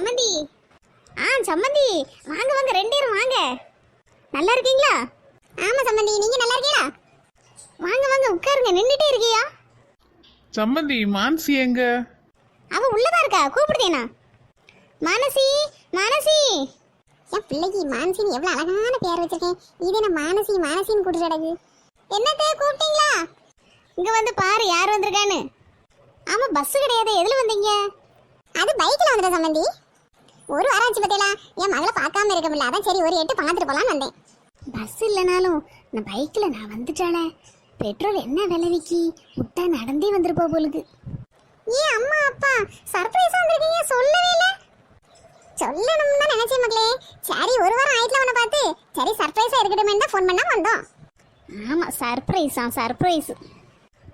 சம்மந்தி. ஆ சம்மந்தி. வாங்க வாங்க ரெண்டு பேரும் வாங்க. நல்லா இருக்கீங்களா? ஆமா சம்மந்தி நீங்க நல்லா இருக்கீங்களா? வாங்க வாங்க உட்காருங்க. நின்றுட்டே இருக்கியா? சம்மந்தி மான்சி எங்க? அவ உள்ளதா இருக்கா? கூப்பிடுதேனா? மானசி மானசி. என் பிள்ளைக்கு மானசின்னு எவ்வளவு அழகான பேர் வச்சிருக்கேன். இது என்ன மானசி மானசின்னு கூட்டு கிடக்கு. என்னத்தே கூப்பிட்டீங்களா? இங்க வந்து பாரு யார் வந்திருக்கான்னு. ஆமா பஸ் கிடையாது. எதுல வந்தீங்க? அது பைக்ல வந்துட்ட சம்பந்தி ஒரு வாரம் ஆச்சு பத்தியலா என் மகளை பார்க்காம இருக்க முடியல. அதான் சரி ஒரு எட்டு பார்த்துட்டு போலான்னு வந்தேன். பஸ் இல்லைனாலும் இந்த பைக்ல நான் வந்துட்டாளே. பெட்ரோல் என்ன விலை விக்கி? விட்டா நடந்தே வந்துருப்பா போலுக்கு. ஏன் அம்மா அப்பா சர்ப்ரைஸா வந்திருக்கீங்க. சொல்லவே இல்ல. சொல்லணும்னு தான் நினைச்சேன் மக்களே. சரி ஒரு வாரம் ஆயிட்டுல உன்னை பார்த்து. சரி சர்ப்ரைஸா இருக்கட்டுமே தான் ஃபோன் பண்ணா வந்தோம். ஆமா சர்ப்ரைஸா சர்ப்ரைஸ்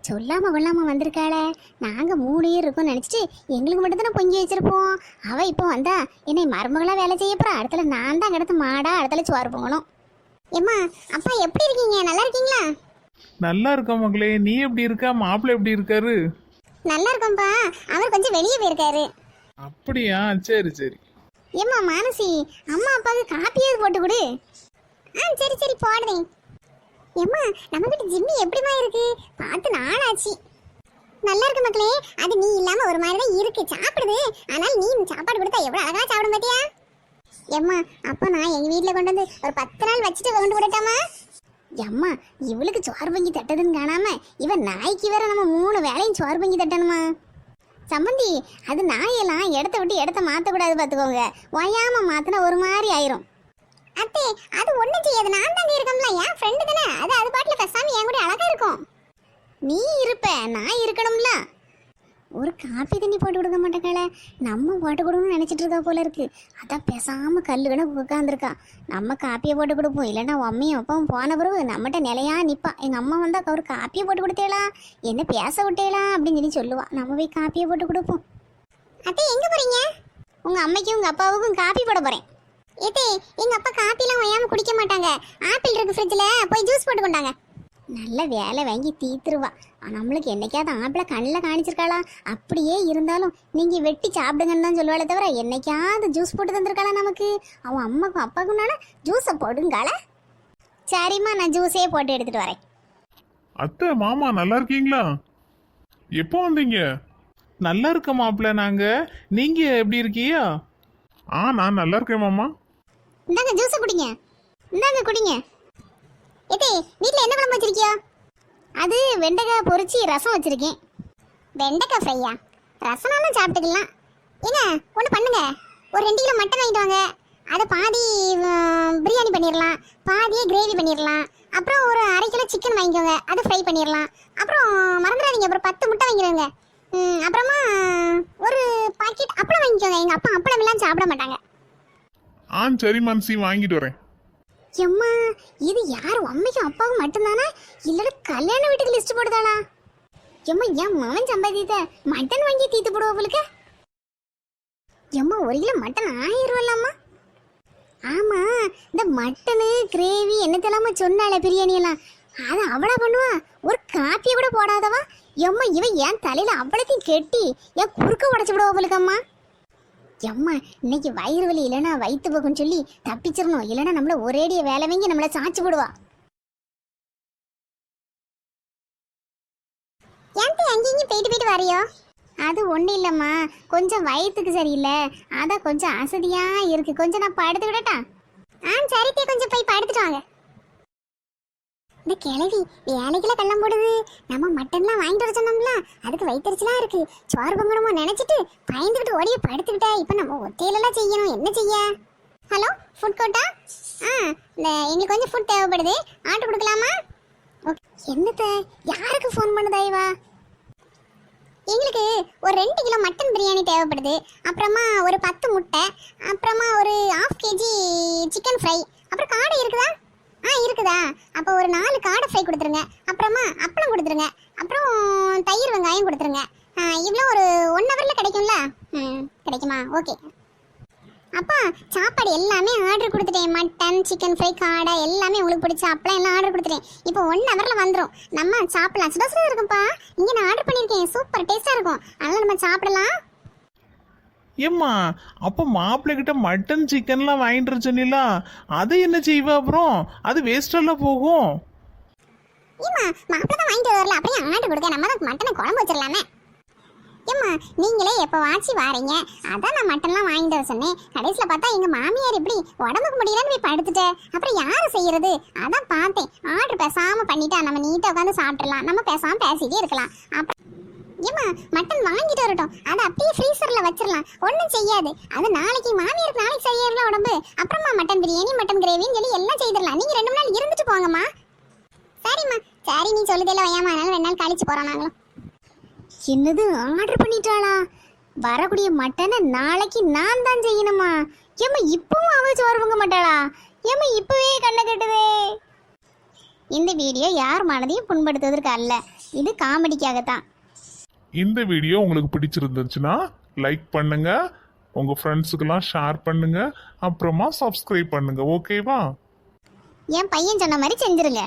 சொல்லாம கொள்ளாம வந்திருக்காளே. நாங்க மூணு பேர் இருக்கோம் நினைச்சிட்டு எங்களுக்கு மட்டும் தானே பொங்கி வச்சிருப்போம். அவ இப்போ வந்தா என்னை மருமகளா வேலை செய்ய போறா. அடுத்துல நான் தான் கிடத்து மாடா அடுத்துல சோறு பொங்கணும் ஏம்மா அப்பா எப்படி இருக்கீங்க? நல்லா இருக்கீங்களா? நல்லா இருக்க மகளே. நீ எப்படி இருக்கா? மாப்பிள்ளை எப்படி இருக்காரு? நல்லா இருக்கோம்ப்பா. அவர் கொஞ்சம் வெளியே போயிருக்காரு. அப்படியா? சரி சரி. ஏம்மா மானசி அம்மா அப்பாவுக்கு காப்பியாவது போட்டு கொடு. ஆ சரி சரி போடுறேன். எம்மா நம்ம வீட்டு ஜிம்மி எப்படிமா இருக்கு? பார்த்து நாளாச்சு. நல்லா இருக்கு மக்களே. அது நீ இல்லாம ஒரு மாதிரி தான் இருக்கு. சாப்பிடுது. ஆனால் நீ சாப்பாடு கொடுத்தா எவ்வளவு அழகா சாப்பிடும் பாத்தியா? எம்மா அப்போ நான் எங்க வீட்ல கொண்டு வந்து ஒரு பத்து நாள் வச்சுட்டு கொண்டு விடட்டாமா எம்மா இவளுக்கு சோறு பங்கி தட்டதுன்னு காணாம இவன் நாய்க்கு வேற நம்ம மூணு வேலையும் சோறு பங்கி தட்டணுமா? சம்பந்தி அது நாயெல்லாம் இடத்த விட்டு இடத்த மாற்றக்கூடாது பார்த்துக்கோங்க ஒயாம மாத்தினா ஒரு மாதிரி ஆயிரும். அத்தே அது ஒன்றும் செய்யாது. நான் தாங்க இருக்கோம்ல என் ஃப்ரெண்டு தானே. அது அது பாட்டில் பேசாம என் கூட அழகா இருக்கும். நீ இருப்ப. நான் இருக்கணும்ல. ஒரு காப்பி தண்ணி போட்டு கொடுக்க மாட்டேங்கள. நம்ம போட்டு கொடுக்கணும்னு நினைச்சிட்டு இருக்கா போல இருக்கு. அதான் பேசாம கல்லு கணக்கு உட்காந்துருக்கா நம்ம காப்பியை போட்டு கொடுப்போம். இல்லைன்னா அம்மையும் அப்பாவும் போன பிறகு நம்மகிட்ட நிலையா நிப்பா. எங்க அம்மா வந்தா ஒரு காப்பியை போட்டு கொடுத்தேளா? என்ன பேச விட்டேளா? அப்படின்னு சொல்லி சொல்லுவா. நம்ம போய் காப்பியை போட்டு கொடுப்போம். அத்தை எங்க போறீங்க? உங்க அம்மைக்கும் உங்க அப்பாவுக்கும் காப்பி போட போறேன். ஏத்தே எங்க அப்பா காப்பிலாம் ஒய்யாம குடிக்க மாட்டாங்க. ஆப்பிள் இருக்கு ஃப்ரிட்ஜ்ல போய் ஜூஸ் போட்டு கொண்டாங்க. நல்ல வேலை வாங்கி தீத்துருவா. நம்மளுக்கு என்னைக்காவது ஆப்பிள கண்ணில் காணிச்சிருக்காளா? அப்படியே இருந்தாலும் நீங்க வெட்டி சாப்பிடுங்கன்னு தான் சொல்லுவாளே தவிர என்னைக்காவது ஜூஸ் போட்டு தந்திருக்காளா நமக்கு? அவன் அம்மாக்கும் அப்பாக்கும்னால ஜூஸை போடுங்கால சரிம்மா நான் ஜூஸே போட்டு எடுத்துட்டு வரேன். அத்தை மாமா நல்லா இருக்கீங்களா? எப்போ வந்தீங்க? நல்லா இருக்க மாப்பிள்ள நாங்க. நீங்க எப்படி இருக்கீங்க? ஆ நான் நல்லா இருக்கேன் மாமா. இந்தாங்க ஜூஸை குடிங்க. இந்தாங்க குடிங்க. ஏத்தே வீட்டில் என்ன குழம்பு வச்சிருக்கியா? அது வெண்டைக்காய் பொரிச்சு ரசம் வச்சிருக்கேன். வெண்டைக்காய் ஃப்ரையா ரசம்னாலும் சாப்பிட்டுக்கலாம். ஏங்க ஒன்று பண்ணுங்க. ஒரு ரெண்டு கிலோ மட்டன் வாங்கிட்டு வாங்க. அதை பாதி பிரியாணி பண்ணிடலாம் பாதியே கிரேவி பண்ணிடலாம் அப்புறம் ஒரு அரை கிலோ சிக்கன் வாங்கிக்கோங்க அதை ஃப்ரை பண்ணிடலாம் அப்புறம் மறந்துடாதீங்க அப்புறம் பத்து முட்டை வாங்கிடுங்க அப்புறமா ஒரு பாக்கெட் அப்பளம் வாங்கிக்கோங்க எங்கள் அப்பா அப்பளம் எல்லாம் சாப்பிட மாட்டாங்க. ஆ சரி மான்சி வாங்கிட்டு வரேன். எம்மா இது யார்? அம்மைக்கும் அப்பாவும் மட்டும்தானா? இல்லை கல்யாண வீட்டுக்கு லிஸ்ட் போடுதாளா? எம்மா என் மகன் சம்பாதித்த மட்டன் வாங்கி தீத்து போடுவோங்களுக்கு எம்மா ஒரு கிலோ மட்டன் ஆயிரம் ரூபாய்லாமா ஆமா இந்த மட்டனு கிரேவி என்னத்தெல்லாம சொன்னால பிரியாணி எல்லாம். அது அவளா பண்ணுவா? ஒரு காப்பியை கூட போடாதவா? எம்மா இவன் என் தலையில அவ்வளத்தையும் கெட்டி என் குறுக்க உடச்சு விடுவோங்களுக்கம்மா எம்மா இன்னைக்கு வயிறு வலி இல்லைன்னா வயிற்று போகும்னு சொல்லி தப்பிச்சிடணும். இல்லைன்னா நம்மள ஒரேடிய வேலை வாங்கி நம்மள சாச்சு விடுவா ஏன்ட்டு அங்கேயும் போயிட்டு போயிட்டு வரையோ? அது ஒன்றும் இல்லைம்மா. கொஞ்சம் வயிற்றுக்கு சரியில்லை. அதான் கொஞ்சம் அசதியா இருக்கு. கொஞ்சம் நான் படுத்து விடட்டா? ஆ சரித்தே கொஞ்சம் போய் படுத்துட்டு வாங்க. இந்த கிழவி வேலைக்குள்ள கள்ளம் போடுது. நம்ம மட்டன்லாம் வாங்கிட்டு வர சொன்னோம்ல அதுக்கு வயிற்றுச்சலாம் இருக்கு. சோறு பொங்கணுமோ நினைச்சிட்டு பயந்துக்கிட்டு ஓடியே படுத்துக்கிட்டா. இப்போ நம்ம ஒத்தையிலலாம் செய்யணும். என்ன செய்ய? ஹலோ ஃபுட் கோட்டா ஆ? இந்த எங்களுக்கு கொஞ்சம் ஃபுட் தேவைப்படுது. ஆர்டர் கொடுக்கலாமா? ஓகே என்னத்த? யாருக்கு ஃபோன் பண்ண இவா? எங்களுக்கு ஒரு ரெண்டு கிலோ மட்டன் பிரியாணி தேவைப்படுது. அப்புறமா ஒரு பத்து முட்டை அப்புறமா ஒரு ஹாஃப் கேஜி சிக்கன் ஃப்ரை அப்புறம் காடை இருக்குதா? ஆ இருக்குதா? அப்போ ஒரு நாலு காடை ஃப்ரை கொடுத்துருங்க. அப்புறமா அப்பளம் கொடுத்துருங்க. அப்புறம் தயிர் வெங்காயம் கொடுத்துருங்க. இவ்வளோ ஒரு ஒன் ஹவரில் கிடைக்கும்ல? ம் கிடைக்குமா? ஓகே அப்பா சாப்பாடு எல்லாமே ஆர்டர் கொடுத்துட்டேன். மட்டன் சிக்கன் ஃப்ரை காடை எல்லாமே உங்களுக்கு பிடிச்ச அப்பளம் எல்லாம் ஆர்டர் கொடுத்துட்டேன். இப்போ ஒன் ஹவரில் வந்துடும் நம்ம சாப்பிடலாம். சுட சுட இருக்கும்ப்பா. இங்கே நான் ஆர்டர் பண்ணியிருக்கேன். சூப்பர் டேஸ்ட்டாக இருக்கும். அதனால் நம்ம சாப்பிடலாம். ஏம்மா அப்போ மாப்பிள்ளை கிட்ட மட்டன் சிக்கன்லாம் வாங்கிட்டு வர சொன்னீங்களா அது என்ன செய்வ அப்புறம்? அது வேஸ்டெல்லாம் போகும். ஏம்மா மாப்பிள்ளை தான் வாங்கிட்டு வரல அப்படியே ஆண்டு கொடுக்க நம்ம தான் மட்டனை குழம்பு வச்சிடலாமே. ஏம்மா நீங்களே எப்போ வாட்சி வாரீங்க அதான் நான் மட்டன்லாம் வாங்கிட்டு வர சொன்னேன். கடைசியில் பார்த்தா எங்கள் மாமியார் இப்படி உடம்புக்கு முடியலன்னு போய் படுத்துட்டேன் அப்புறம் யார் செய்யறது? அதான் பார்த்தேன். ஆர்டர் பேசாமல் பண்ணிட்டா நம்ம நீட்டாக உட்காந்து சாப்பிட்றலாம் நம்ம பேசாமல் பேசிட்டே இருக்கலாம். அப்புறம் ஏம்மா மட்டன் வாங்கிட்டு வரட்டும். அதை அப்படியே ஃப்ரீசரில் வச்சிடலாம் ஒன்றும் செய்யாது. அது நாளைக்கு மாமியாருக்கு நாளைக்கு செய்யறல உடம்பு. அப்புறமா மட்டன் பிரியாணி மட்டன் கிரேவின்னு சொல்லி எல்லாம் செய்திடலாம் நீங்கள் ரெண்டு மூணு நாள் இருந்துட்டு போங்கம்மா. சரிம்மா. சரி நீ சொல்லுதில்ல வையாமா அதனால ரெண்டு நாள் கழிச்சு போறோம் நாங்களும். என்னது ஆர்டர் பண்ணிட்டாளா? வரக்கூடிய மட்டனை நாளைக்கு நான் தான் செய்யணுமா? ஏம்மா இப்பவும் அவள் சோறு பொங்க மாட்டாளா? ஏம்மா இப்பவே கண்ணை கட்டுதே. இந்த வீடியோ யார் மனதையும் புண்படுத்துவதற்கு அல்ல. இது காமெடிக்காகத்தான். இந்த வீடியோ உங்களுக்கு பிடிச்சிருந்துச்சுன்னா லைக் பண்ணுங்க உங்க ஃப்ரெண்ட்ஸுக்கெல்லாம் ஷேர் பண்ணுங்க அப்புறமா சப்ஸ்கிரைப் பண்ணுங்க ஓகேவா என் பையன் சொன்ன மாதிரி செஞ்சிருங்க.